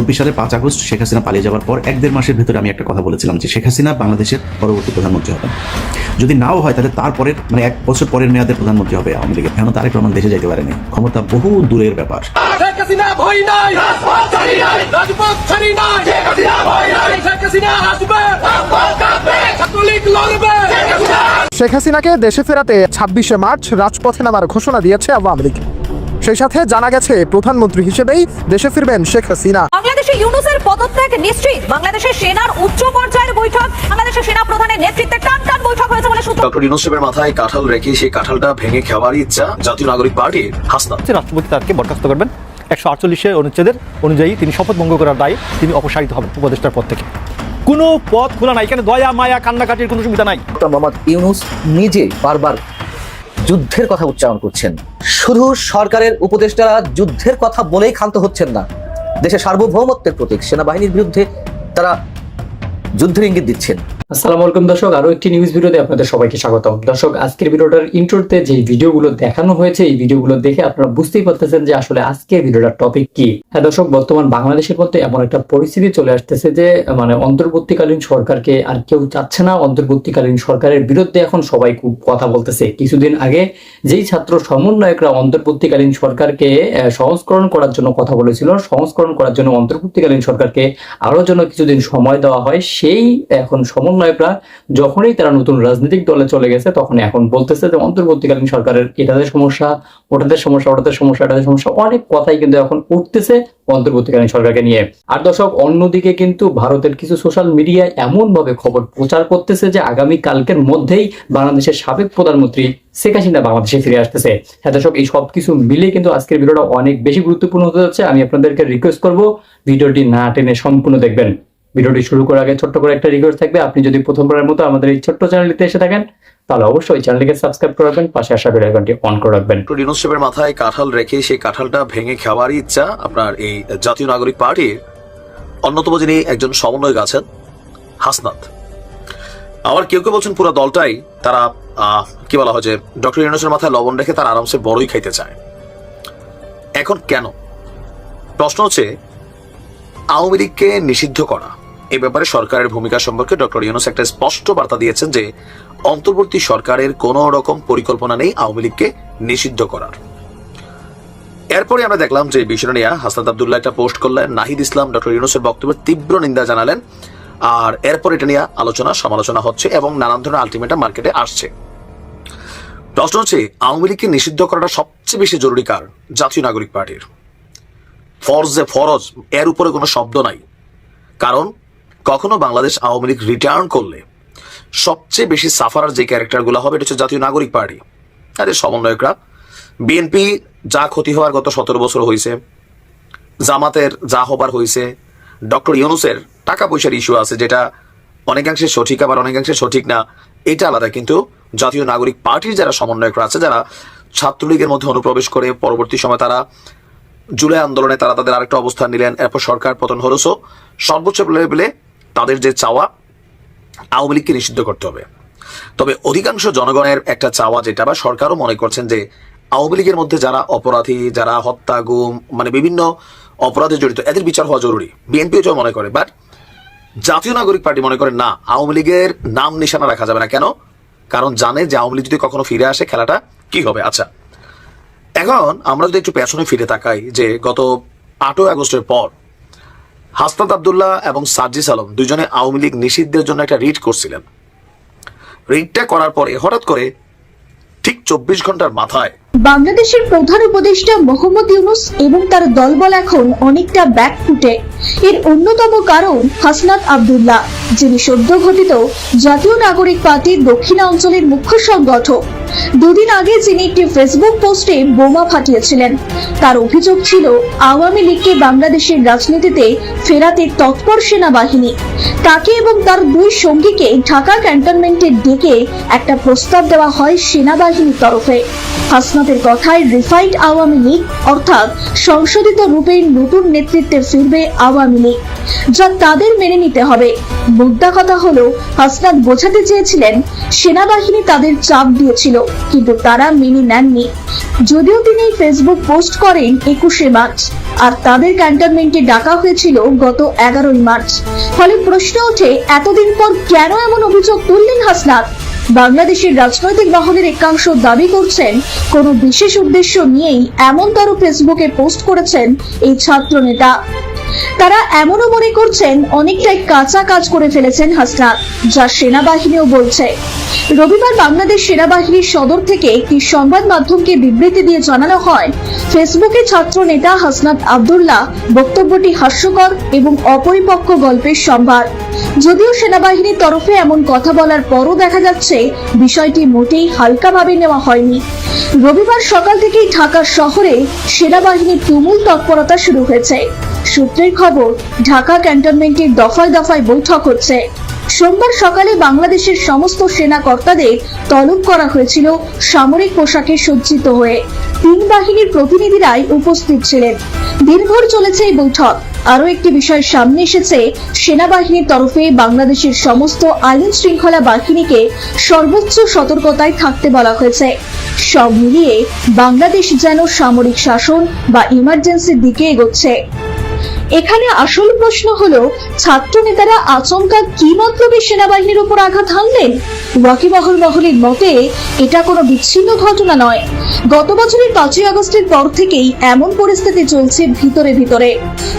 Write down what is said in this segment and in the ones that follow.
চব্বিশ সালের পাঁচ আগস্ট শেখ হাসিনা পালিয়ে যাওয়ার পর এক দেড় মাসের ভেতরে আমি একটা কথা বলেছিলাম যে শেখ হাসিনা বাংলাদেশের পরবর্তী প্রধানমন্ত্রী হবেন। যদি নাও হয় তাহলে তারপরের মানে এক বছর পরের মেয়াদের প্রধানমন্ত্রী হবে আওয়ামী লীগের। কেন তারেক রহমান দেশে যাইতে পারেনি। ক্ষমতা বহু দূরের ব্যাপার। শেখ হাসিনা ভয় নাই রাজপথ ছাড়ি নাই রাজপথ ছাড়ি নাই। শেখ হাসিনা ভয় নাই শেখ হাসিনা আসবে রাজপথ কাঁপবে ছাত্রলীগ লড়বে। শেখ হাসিনাকে দেশে ফেরাতে ছাব্বিশে মার্চ রাজপথে নামার ঘোষণা দিয়েছে আওয়ামী লীগ। সেই সাথে জানা গেছে প্রধানমন্ত্রী হিসেবেই দেশে ফিরবেন শেখ হাসিনা। বাংলাদেশে ইউনুসের পদত্যাগ নিশ্চিত। বাংলাদেশের সেনার উচ্চ পর্যায়ের বৈঠক বাংলাদেশের সেনা প্রধানের নেতৃত্বে টান টান বৈঠক হয়েছে বলে সূত্র। ডক্টর ইউনুসের মাথায় কাঁঠাল রেখে সেই কাঁঠালটা ভেঙে খাওয়ার ইচ্ছা জাতীয় নাগরিক পার্টির হাসনা রাষ্ট্রপতি তাকে বরখাস্ত করবেন একশো আটচল্লিশের অনুচ্ছেদের অনুযায়ী তিনি শপথ ভঙ্গ করার দায়ে তিনি অপসারিত হবেন উপদেষ্টার পদ থেকে। কোনো পথ খোলা নাই এখানে দয়া মায়া কান্নাকাটির কোনো সুবিধা নাই। মোহাম্মদ ইউনুস নিজে বারবার যুদ্ধের কথা উচ্চারণ করছেন। শুধু সরকারের উপদেষ্টারা যুদ্ধের কথা বলেই ক্ষান্ত হচ্ছেন না। দেশের সার্বভৌমত্বের প্রতীক, সেনাবাহিনীর বিরুদ্ধে তারা যুদ্ধের ইঙ্গিত দিচ্ছেন। আসসালামু আলাইকুম দর্শক আরও একটি নিউজ ভিডিওতে আপনাদের সবাইকে স্বাগতম। দর্শক, আজকের ভিডিওটার ইন্ট্রোতে যে ভিডিওগুলো দেখানো হয়েছে, এই ভিডিওগুলো দেখে আপনারা বুঝতেই পারতেছেন যে আসলে আজকের ভিডিওটার টপিক কি। হ্যাঁ দর্শক, বর্তমান বাংলাদেশের মধ্যে এমন একটা পরিস্থিতি চলে আসতেছে যে মানে অন্তর্বর্তীকালীন সরকারকে আর কেউ চাচ্ছে না। অন্তর্বর্তীকালীন সরকারের বিরুদ্ধে এখন সবাই খুব কথা বলতেছে। কিছুদিন আগে যেই ছাত্র সমন্বয়করা অন্তর্বর্তীকালীন সরকারকে সংস্করণ করার জন্য কথা বলেছিল, সংস্করণ করার জন্য অন্তর্বর্তীকালীন সরকারকে আরও যেন কিছুদিন সময় দেওয়া হয়, সেই এখন সমন্বয়করা যখনই তারা নতুন রাজনৈতিক দলে চলে গেছে, তখন এখন বলতেছে যে অন্তর্বর্তীকালীন সরকারের এটাদের সমস্যা, ওটাদের সমস্যা ওটাদের সমস্যা, এটাদের সমস্যা, অনেক কথাই কিন্তু এখন উঠতেছে অন্তর্বর্তীকালীন সরকারকে নিয়ে। আর দর্শক, অন্যদিকে কিন্তু ভারতের কিছু সোশ্যাল মিডিয়া এমন ভাবে খবর প্রচার করতেছে যে আগামী কালকের মধ্যেই বাংলাদেশের সাবেক প্রধানমন্ত্রী শেখ হাসিনা বাংলাদেশে ফিরে আসতেছে। হ্যাঁ দর্শক, এই সব কিছু মিলে কিন্তু আজকের ভিডিওটা অনেক বেশি গুরুত্বপূর্ণ হতে যাচ্ছে। আমি আপনাদেরকে রিকোয়েস্ট করব, ভিডিওটি না টেনে সম্পূর্ণ দেখবেন। ভিডিওটি শুরু করার আগে ছোট্ট করে একটা রিকোয়েস্ট থাকবে। আপনি যদি প্রথমবারের মতো আমাদের এই ছোট্ট চ্যানেলটিতে এসে থাকেন, তাহলে অবশ্যই চ্যানেলটিকে সাবস্ক্রাইব করে রাখবেন, পাশে আসা বেল আইকনটি অন করে রাখবেন। ডক্টর ইউনুসের মাথায় কাঁঠাল রেখে সেই কাঁঠালটা ভেঙে খাওয়ার ইচ্ছা আপনার এই জাতীয় নাগরিক পার্টির। অন্যতম যিনি একজন সমন্বয়ক আছেন, হাসনাত। আবার কেউ কেউ বলছেন পুরো দলটাই তারা কি বলা হয় যে, ডক্টর ইউনুসের মাথায় লবণ রেখে তারা আরামসে বড়ই খাইতে চায়। এখন কেন? প্রশ্ন হচ্ছে, আওয়ামী লীগকে নিষিদ্ধ করা। এ ব্যাপারে সরকারের ভূমিকা সম্পর্কে ডক্টর ইউনুস একটা স্পষ্ট বার্তা দিয়েছেন যে অন্তর্বর্তী সরকারের কোনো রকম পরিকল্পনা নেই আওয়ামী লীগকে নিষিদ্ধ করার। এরপরে আমরা দেখলাম যে বিষয়টা নিয়ে হাসনাত আবদুল্লাহ একটা পোস্ট করলেন, নাহিদ ইসলাম, ডক্টর ইউনুসের বক্তব্যের তীব্র নিন্দা জানালেন। আর এরপর এটা নিয়ে আলোচনা, সমালোচনা হচ্ছে এবং নানান ধরনের আলটিমেটাম মার্কেটে আসছে। প্রশ্ন হচ্ছে, আওয়ামী লীগকে নিষিদ্ধ করাটা সবচেয়ে বেশি জরুরি কার? জাতীয় নাগরিক পার্টির। ফরজে ফরজ, এর উপরে কোনো শব্দ নাই। কারণ কখনো বাংলাদেশ আওয়ামী লীগ রিটার্ন করলে সবচেয়ে বেশি সাফারার যে ক্যারেক্টারগুলো হবে, এটা হচ্ছে জাতীয় নাগরিক পার্টি। তাদের সমন্বয়করা। বিএনপি যা ক্ষতি হওয়ার গত সতেরো বছর হয়েছে জামাতের যা হবার হয়েছে ডক্টর ইউনুসের টাকা পয়সার ইস্যু আছে যেটা অনেকাংশে সঠিক, আবার অনেকাংশে সঠিক না, এটা আলাদা। কিন্তু জাতীয় নাগরিক পার্টির যারা সমন্বয়করা আছে, যারা ছাত্রলীগের মধ্যে অনুপ্রবেশ করে, পরবর্তী সময় তারা জুলাই আন্দোলনে তারা তাদের আরেকটা অবস্থান নিলেন। এরপর সরকার পতন হলো। সর্বোচ্চ লেভেলে তাদের যে চাওয়া, আওয়ামী লীগকে নিষিদ্ধ করতে হবে। তবে অধিকাংশ জনগণের একটা চাওয়া যেটা, বা সরকারও মনে করছেন যে আওয়ামী লীগের মধ্যে যারা অপরাধী, যারা হত্যা, গুম মানে বিভিন্ন অপরাধে জড়িত, এদের বিচার হওয়া জরুরি। বিএনপিও যা মনে করে বাট জাতীয় নাগরিক পার্টি মনে করে না, আওয়ামী লীগের নাম নিশানা রাখা যাবে না। কেন? কারণ জানে যে আওয়ামী লীগ যদি কখনো ফিরে আসে, খেলাটা কি হবে? আচ্ছা এখন আমরা যদি একটু পেছনে ফিরে তাকাই, যে গত আটই আগস্টের পর হাসনাত আবদুল্লাহ এবং সার্জিস আলম দুজনে আওয়ামী লীগ নিষিদ্ধের জন্য একটা রিট করছিলেন। রিটটা করার পরে হঠাৎ করে ঠিক চব্বিশ ঘণ্টার মাথায় বাংলাদেশের প্রধান উপদেষ্টা মোহাম্মদ ইউনুস এবং তার দলবল এখন অনেকটা ব্যাকফুটে। এর অন্যতম কারণ হাসনাত আবদুল্লাহ, যিনি সদ্য ঘটিত জাতীয় নাগরিক পার্টির দক্ষিণাঞ্চলের মুখ্য সংগঠক। দুদিন আগে যিনি একটি ফেসবুক পোস্টে বোমা ফাটিয়েছিলেন, তার অভিযোগ ছিল, আওয়ামী লীগকে বাংলাদেশের রাজনীতিতে ফেরাতে তৎপর সেনাবাহিনী। তাকে এবং তার দুই সঙ্গীকে ঢাকা ক্যান্টনমেন্টে ডেকে একটা প্রস্তাব দেওয়া হয় সেনাবাহিনীর তরফে। হাসনাতের কথায় রিফাইন্ড আওয়ামী লীগ, অর্থাৎ সংশোধিত রূপে নতুন নেতৃত্বে ফিরবে আওয়ামী লীগ। যা তাদের মেনে নিতে হবে। মুদ্রা কথা হলো, হাসনাত বোঝাতে চেয়েছিলেন, সেনাবাহিনী তাদের চাপ দিয়েছিল, কিন্তু তারা মেনে নেননি। যদিও তিনি ফেসবুক পোস্ট করেন একুশে মার্চ, আর তাদের ক্যান্টনমেন্টে ডাকা হয়েছিল গত এগারোই মার্চ। ফলে প্রশ্ন ওঠে, এতদিন পর কেন এমন অভিযোগ তুললেন হাসনাত? বাংলাদেশের রাজনৈতিক মহলের একাংশ দাবি করছেন, কোনো বিশেষ উদ্দেশ্য নিয়েই এমন তারও ফেসবুকে পোস্ট করেছেন এই ছাত্র নেতা তারা এমনও মনে করছেন, অনেকটাই কাঁচা কাজ করে ফেলেছেন হাসনাত যা সেনাবাহিনীও বলছে। রবিবার বাংলাদেশ সেনাবাহিনীর সদর থেকে একটি সংবাদ মাধ্যমকে বিবৃতি দিয়ে জানানো হয়, ফেসবুকে ছাত্র নেতা হাসনাত আব্দুল্লাহ বক্তব্যটি হাস্যকর এবং অপরিপক্ক গল্পের সম্ভার। যদিও সেনাবাহিনীর তরফে এমন কথা বলার পরও দেখা যাচ্ছে বিষয়টি মোটেই হালকাভাবে নেওয়া হয়নি। রবিবার সকাল থেকেই ঢাকা শহরে সেনাবাহিনীর তুমুল তৎপরতা শুরু হয়েছে। সূত্রের খবর, ঢাকা ক্যান্টনমেন্টের দফায় দফায় বৈঠক হচ্ছে। সোমবার সকালে বাংলাদেশের সমস্ত সেনা কর্তাদের তলব করা হয়েছিল সামরিক পোশাকে সজ্জিত হয়ে। তিন বাহিনীর প্রতিনিধিরাই উপস্থিত ছিলেন। দিনভর চলেছে এই বৈঠক। আরও একটি বিষয় সামনে এসেছে, সেনাবাহিনীর তরফে বাংলাদেশের সমস্ত আইন শৃঙ্খলা বাহিনীকে সর্বোচ্চ সতর্কতায় থাকতে বলা হয়েছে। সব মিলিয়ে বাংলাদেশ যেন সামরিক শাসন বা ইমার্জেন্সির দিকে এগোচ্ছে। এখানে আসল প্রশ্ন হলো ছাত্র নেতারা আচমকা কি মতলবে সেনাবাহিনীর উপর আঘাত হানলেন? ওয়াকিবহল মহলের মতে, এটা কোনো বিচ্ছিন্ন ঘটনা নয়। গত বছরের পাঁচই আগস্টের পর থেকেই এমন পরিস্থিতি চলছে ভিতরে ভিতরে।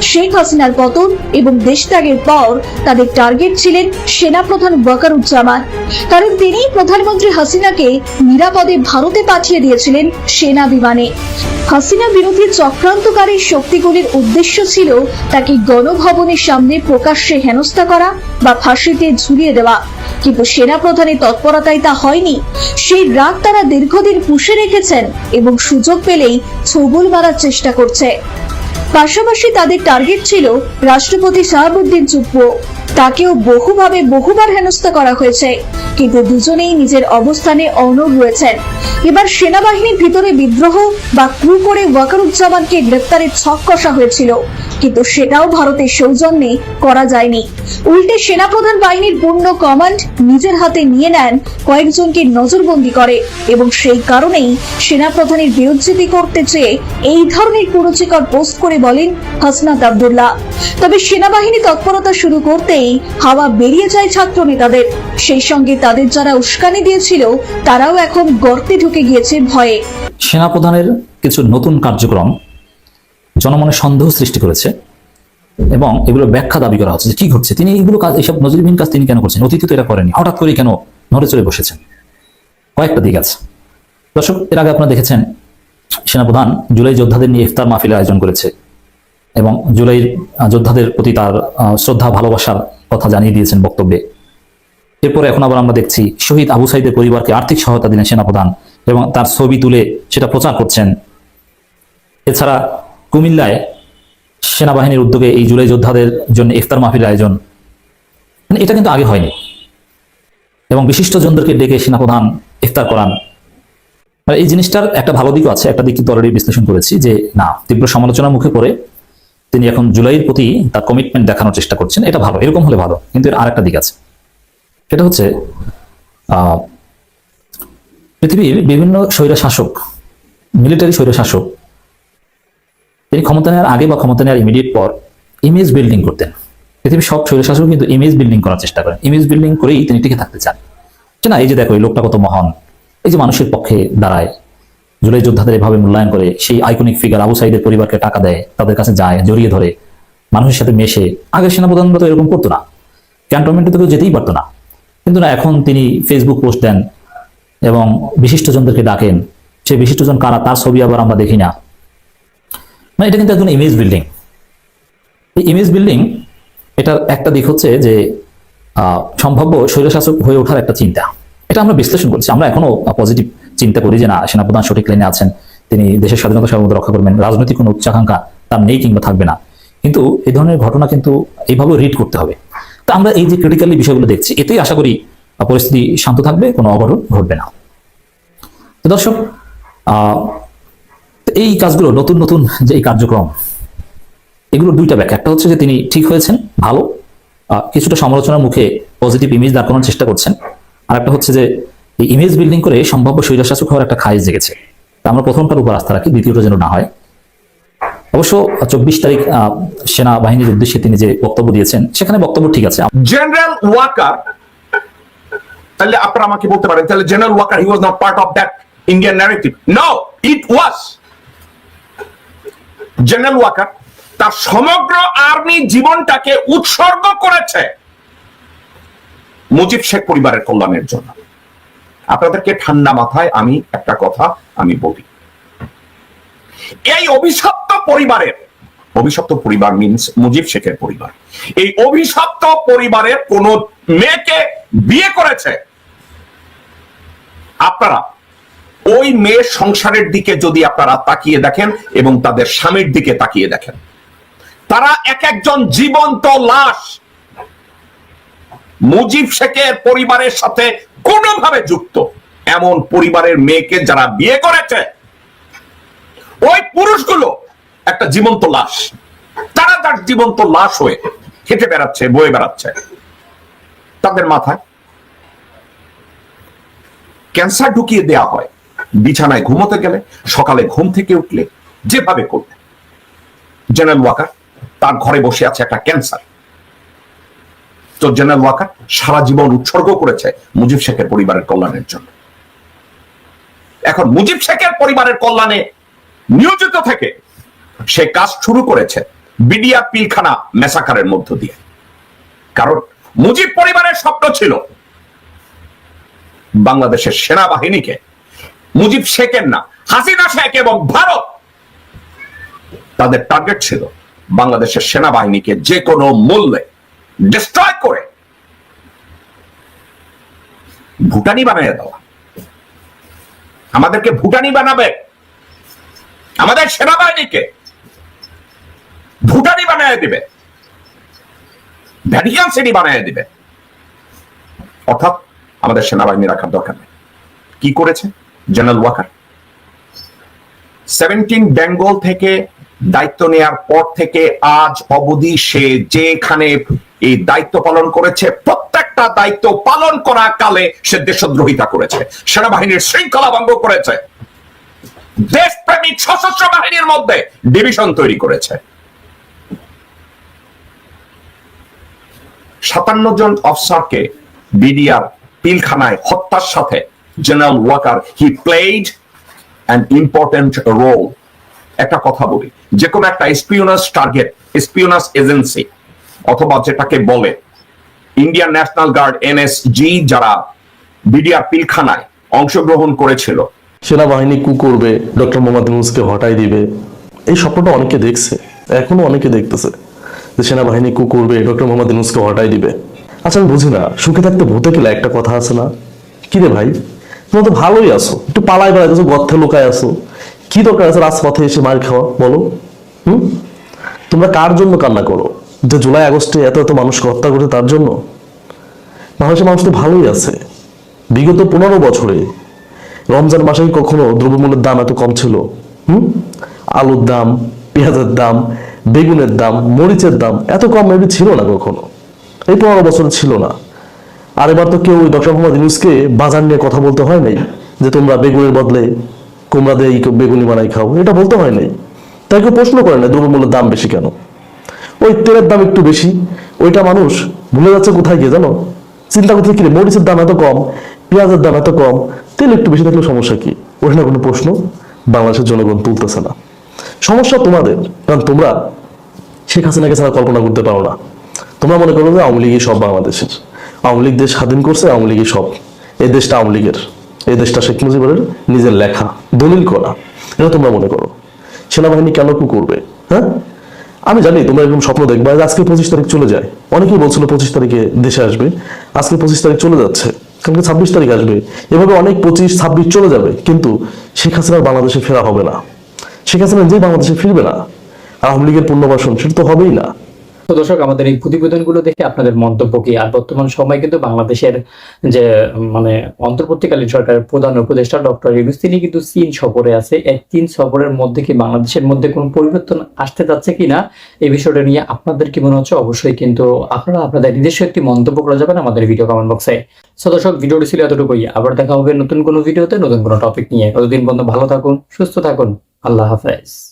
শেখ হাসিনার পতন এবং দেশত্যাগের পর তাদের টার্গেট ছিলেন সেনাপ্রধান ওয়াকারুজ্জামান। কারণ তিনিই প্রধানমন্ত্রী হাসিনাকে নিরাপদে ভারতে পাঠিয়ে দিয়েছিলেন সেনা বিমানে হাসিনা বিরোধী চক্রান্তকারী শক্তিগুলির উদ্দেশ্য ছিল তাকে গণভবনের সামনে প্রকাশ্যে হেনস্থা করা বা ফাঁসিতে ঝুলিয়ে দেওয়া। কিন্তু সেনা প্রধানের তৎপরতায় তা হয়নি। সেই রাগ তারা দীর্ঘদিন পুষে রেখেছেন এবং সুযোগ পেলেই ছবল মারার চেষ্টা করছে। পাশাপাশি তাদের টার্গেট ছিল রাষ্ট্রপতি শাহাবুদ্দিন চুপ্পু। তাকেও বহুভাবে বহুবার হেনস্থা করা হয়েছে, কিন্তু দুজনেই নিজের অবস্থানে অনড় রয়েছেন। এবার সেনাবাহিনীর ভিতরে বিদ্রোহ বা ক্রু করে ওয়াকারুজ্জামানকে গ্রেপ্তারের ছক কষা হয়েছিল, কিন্তু সেটাও ভারতের সৌজন্যে করা যায়নি। উল্টে সেনাপ্রধান বাহিনীর পূর্ণ কমান্ড নিজের হাতে নিয়ে নেন কয়েকজনকে নজরবন্দি করে, এবং সেই কারণেই সেনাপ্রধানের বিরোধিতা করতে চেয়ে এই ধরনের কুরুচিকর পোস্ট করে বলেন হাসনাত আব্দুল্লাহ। তবে সেনাবাহিনী তৎপরতা শুরু করতেই হাওয়া বেরিয়ে যায় ছাত্র নেতাদের। সেই সঙ্গে তাদের যারা উস্কানি দিয়েছিল, তারাও এখন গর্তে ঢুকে গিয়েছে ভয়ে। সেনাপ্রধানের কিছু নতুন কার্যক্রম জনমনে সন্দেহ সৃষ্টি করেছে এবং এগুলো ব্যাখ্যা দাবি করা হচ্ছে যে কি ঘটছে। তিনি এগুলো কাজ এইসব নজরবিহীন কাজ তিনি কেন করছেন? অতীতে তো এটা করেনি হঠাৎ করে কেন নড়ে চড়ে বসেছেন? কয়েকটা দিক আছে। দর্শক, এর আগে আপনারা দেখেছেন, সেনাপ্রধান জুলাই যোদ্ধাদের নিয়ে ইফতার মাহফিলের আয়োজন করেছে। এবং জুলাইয়ের যোদ্ধাদের প্রতি তার শ্রদ্ধা, ভালোবাসার কথা জানিয়ে দিয়েছেন বক্তব্যে। এরপরে এখন আবার আমরা দেখছি শহীদ আবু সাইদের পরিবারকে আর্থিক সহায়তা দিলেন সেনাপ্রধান এবং তার ছবি তুলে সেটা প্রচার করছেন। এছাড়া কুমিল্লায় সেনাবাহিনীর উদ্যোগে এই জুলাই যোদ্ধাদের জন্য ইফতার মাহফিল আয়োজন। মানে এটা কিন্তু আগে হয়নি। এবং বিশিষ্ট জনদেরকে ডেকে সেনাপ্রধান ইফতার করান। এই জিনিসটার একটা ভালো দিকও আছে, একটা দিক কিন্তু অলরেডি বিশ্লেষণ করেছি যে না, তীব্র সমালোচনার মুখে পড়ে তিনি এখন জুলাইয়ের প্রতি তার কমিটমেন্ট দেখানোর চেষ্টা করছেন। এটা ভালো, এরকম হলে ভালো। কিন্তু এর আরেকটা দিক আছে। সেটা হচ্ছে পৃথিবীর বিভিন্ন স্বৈর শাসক মিলিটারি স্বৈর শাসক তিনি ক্ষমতা নেওয়ার আগে বা ক্ষমতা নেওয়ার ইমিডিয়েট পর ইমেজ বিল্ডিং করতেন। পৃথিবীর সব স্বৈর শাসক কিন্তু ইমেজ বিল্ডিং করার চেষ্টা করেন। ইমেজ বিল্ডিং করেই তিনি টিকে থাকতে চান। না? এই যে দেখো, এই লোকটা কত মহান। এই যে মানুষের পক্ষে দাঁড়ায়। জুলাই যোদ্ধাদের এভাবে মূল্যায়ন করে সেই আইকনিক ফিগার আবু সাইদের পরিবারকে টাকা দেয়, তাদের কাছে যায়, জড়িয়ে ধরে। মানুষের সাথে মেশে। আগে সেনাপ্রধানরা তো এরকম করতো না। ক্যান্টনমেন্টে তো যেতেই পারতো না। কিন্তু না, এখন তিনি ফেসবুক পোস্ট দেন এবং বিশিষ্টজনদেরকে ডাকেন। সেই বিশিষ্টজন কারা, তার ছবি আবার আমরা দেখি না। মানে এটা কিন্তু একজন ইমেজ বিল্ডিং এই ইমেজ বিল্ডিং এটার একটা দিক হচ্ছে যে সম্ভাব্য স্বৈরশাসক হয়ে ওঠার একটা চিন্তা। এটা আমরা বিশ্লেষণ করছি। আমরা এখনও পজিটিভ চিন্তা করি যে না, সেনাপ্রধান সঠিক লাইনে আছেন, তিনি দেশের স্বাধীনতা সার্বভৌমত্ব রক্ষা করবেন, রাজনৈতিক কোনো উচ্চাকাঙ্ক্ষা তার নেই কিংবা থাকবে না। কিন্তু এই ধরনের ঘটনা কিন্তু এইভাবে রিড করতে হবে। তা আমরা এই যে ক্রিটিক্যালি বিষয়গুলো দেখছি, এতেই আশা করি পরিস্থিতি শান্ত থাকবে, কোনো অঘটন ঘটবে না। তো দর্শক এই কাজগুলো, নতুন নতুন যে এই কার্যক্রম, এগুলো দুইটা ব্যাখ্যা। একটা হচ্ছে যে তিনি ঠিক হয়েছেন, ভালো কিছুটা সমালোচনার মুখে পজিটিভ ইমেজ দাঁড় করানোর চেষ্টা করছেন। আর একটা হচ্ছে যে এই ইমেজ বিল্ডিং করে সম্ভাব্য স্বৈরশাসক হওয়ার একটা খাইজ জেগেছে। আমরা প্রথমটার উপর আস্থা রাখি, দ্বিতীয়টা যেন না হয়। অবশ্য চব্বিশ তারিখ সেনাবাহিনীর উদ্দেশ্যে তিনি যে বক্তব্য দিয়েছেন, সেখানে বক্তব্য ঠিক আছে। জেনারেল ওয়াকার তাহলে আপনারা আমাকে বলতে পারেন, তাহলে general Waker he was not part of that Indian narrative no it was general Waker তার সমগ্র আর্মি জীবনটাকে উৎসর্গ করেছে। মুজিব শেখ পরিবারের কল্যাণের জন্য। আপনাদেরকে ঠান্ডা মাথায় আমি একটা কথা আমি বলি। এই অভিশপ্ত পরিবারের, অভিশপ্ত পরিবার মিনস মুজিব শেখের পরিবার। এই অভিশপ্ত পরিবারের কোন মেয়েকে বিয়ে করেছে? আপনারা ওই মেয়ের সংসারের দিকে যদি আপনারা তাকিয়ে দেখেন এবং তাদের স্বামীর দিকে তাকিয়ে দেখেন, তারা এক একজন জীবন্ত লাশ মুজিব শেখের পরিবারের সাথে কোনোভাবে যুক্ত। এমন পরিবারের মেয়েকে যারা বিয়ে করেছে, ওই পুরুষগুলো একটা জীবন্ত লাশ। তারা তার জীবন্ত লাশ হয়ে হেঁটে বেড়াচ্ছে, বয়ে বেড়াচ্ছে। তাদের মাথায় ক্যান্সার ঢুকিয়ে দেয়া হয়। বিছানায় ঘুমোতে গেলে, সকালে ঘুম থেকে উঠলে যেভাবে করবে। জেনারেল ওয়াকার তার ঘরে বসে আছে একটা ক্যান্সার। তো জেনারেল ওয়াকার সারা জীবন উৎসর্গ করেছে মুজিব শেখের পরিবারের কল্যাণের জন্য। এখন মুজিব শেখের পরিবারের কল্যাণে নিয়োজিত থেকে সে কাজ শুরু করেছে বিডিয়া পিলখানা মেসাকারের মধ্য দিয়ে। কারণ মুজিব পরিবারের স্বপ্ন ছিল বাংলাদেশের সেনাবাহিনীকে, মুজিব শেখের না, হাসিনা শেখ এবং ভারত তাদের টার্গেট ছিল বাংলাদেশের সেনাবাহিনীকে যে কোনো মূল্যে ডিস্ট্রয় করে। ভুটানি বানিয়ে দেওয়া। আমাদেরকে ভুটানি বানাবে। আমাদের সেনাবাহিনীকে ভুটানি বানিয়ে দিবে। ভ্যাটিকান সিটি বানিয়ে দিবে। অর্থাৎ আমাদের সেনাবাহিনী রাখার দরকার নেই। কি করেছে জেনারেল ওয়াকার? সেভেন্টিন বেঙ্গল থেকে দায়িত্ব নেয়ার পর থেকে আজ অবধি সে যেখানে এই দায়িত্ব পালন করেছে, প্রত্যেকটা দায়িত্ব পালন করা কালে সে দেশদ্রোহিতা করেছে, সেনাবাহিনীর শৃঙ্খলা ভঙ্গ করেছে। দেশপ্রেমিক সশস্ত্র বাহিনীর মধ্যে ডিভিশন তৈরি করেছে। সাতান্ন জন অফিসারকে বিডিআর পিলখানায় হত্যার সাথে general Waker he played an important role একটা কথা বলি, যে কোনো একটা স্পিওনাস টার্গেট স্পিওনাস এজেন্সি অথবা যেটাকে বলে ইন্ডিয়ান ন্যাশনাল গার্ড এনএসজি যারা বিডিআর পিলখানায় অংশগ্রহণ করেছিল। সেনাবাহিনী কু করবে, ডক্টর মোহাম্মদ ইউনুসকে হটাই দিবে। এই স্বপ্নটা অনেকে দেখছে, এখনও অনেকে দেখতেছে যে সেনাবাহিনী কু করবে, ডক্টর মোহাম্মদ ইউনুসকে হটাই দিবে। আচ্ছা আমি বুঝি না, সুখে থাকতে ভূতে গেলে একটা কথা আছে না? কি রে ভাই? তোমরা তো ভালোই আছো, একটু পালাই বেড়াইতেছো গর্থে লুকায় আছো। কি দরকার আছে রাজপথে এসে মার খাওয়া, বলো? হুম? তোমরা কার জন্য কান্না করো? যে জুলাই, আগস্টে এত এত মানুষকে হত্যা করে তার জন্য? বাংলাদেশের মানুষ তো ভালোই আছে। বিগত পনেরো বছরে রমজান মাসে কখনো দ্রব্যমূল্যের দাম এত কম ছিল। হুম? আলুর দাম, পেঁয়াজের দাম, বেগুনের দাম, মরিচের দাম এত কম মেবি ছিল না কখনো। এই পনেরো বছর ছিল না। আর এবার তো কেউ ডক্টর মোহাম্মদ ইউনুসকে বাজার নিয়ে কথা বলতে হয় নাই যে তোমরা বেগুনের বদলে কুমড়া দিয়ে বেগুনি বানাই খাও। এটা বলতে হয় নাই। তাই কেউ প্রশ্ন করে না দ্রব্যমূল্যের দাম বেশি কেন? ওই তেলের দাম একটু বেশি। ওইটা মানুষ ভুলে যাচ্ছে কোথায় গিয়ে জানো? চিন্তা করতে কি মরিচের দাম এত কম, পেঁয়াজের দাম এত কম, তেল একটু বেশি থাকলে সমস্যা কি? ওটা না কোনো প্রশ্ন? বাংলাদেশের জনগণ তুলতেছে না। সমস্যা তোমাদের, কারণ তোমরা শেখ হাসিনাকে ছাড়া কল্পনা করতে পারো না। তোমরা মনে করো যে আওয়ামী লীগই সব বাংলাদেশের। আওয়ামী লীগ দেশ স্বাধীন করছে, আওয়ামী লীগই সব। এই দেশটা আওয়ামী লীগের। এই দেশটা শেখ মুজিবের নিজের লেখা, দলিল করা। এটা তোমরা মনে করো। সেনাবাহিনী কেন কি করবে হ্যাঁ? আমি জানি তোমরা এরকম স্বপ্ন দেখবে আজকে পঁচিশ তারিখ চলে যায়। অনেকেই বলছিল পঁচিশ তারিখে দেশে আসবে, আজকে পঁচিশ তারিখ চলে যাচ্ছে, কালকে ছাব্বিশ তারিখ আসবে। এভাবে অনেক পঁচিশ, ছাব্বিশ চলে যাবে, কিন্তু শেখ হাসিনা বাংলাদেশে ফেরা হবে না। শেখ হাসিনা যে বাংলাদেশে ফিরবে না। আওয়ামী লীগের পুনর্বাসন, সেটা তো হবেই না। তো দর্শক, আমাদের এই প্রতিবেদনগুলো দেখে আপনাদের মন্তব্য কি? আর বর্তমান সময় কিন্তু বাংলাদেশের যে মানে অন্তর্বর্তীকালীন সরকারের প্রধান উপদেষ্টা ডক্টর ইউনুস, তিনি কিন্তু চীন সফরে আছে। এই চীন সফরের মধ্যে কি বাংলাদেশের মধ্যে কোনো পরিবর্তন আসতে যাচ্ছে কিনা, এই বিষয়টা নিয়ে আপনাদের কি মনে হচ্ছে? অবশ্যই কিন্তু আপনারা আপনাদের নিজস্ব একটি মন্তব্য করা যাবেন আমাদের ভিডিও কমেন্ট বক্সে সো দর্শক, ভিডিওটি ছিল এতটুকুই। আবার দেখা হবে নতুন কোনো ভিডিওতে, নতুন কোনো টপিক নিয়ে। ততদিন পর্যন্ত ভালো থাকুন, সুস্থ থাকুন। আল্লাহ হাফেজ।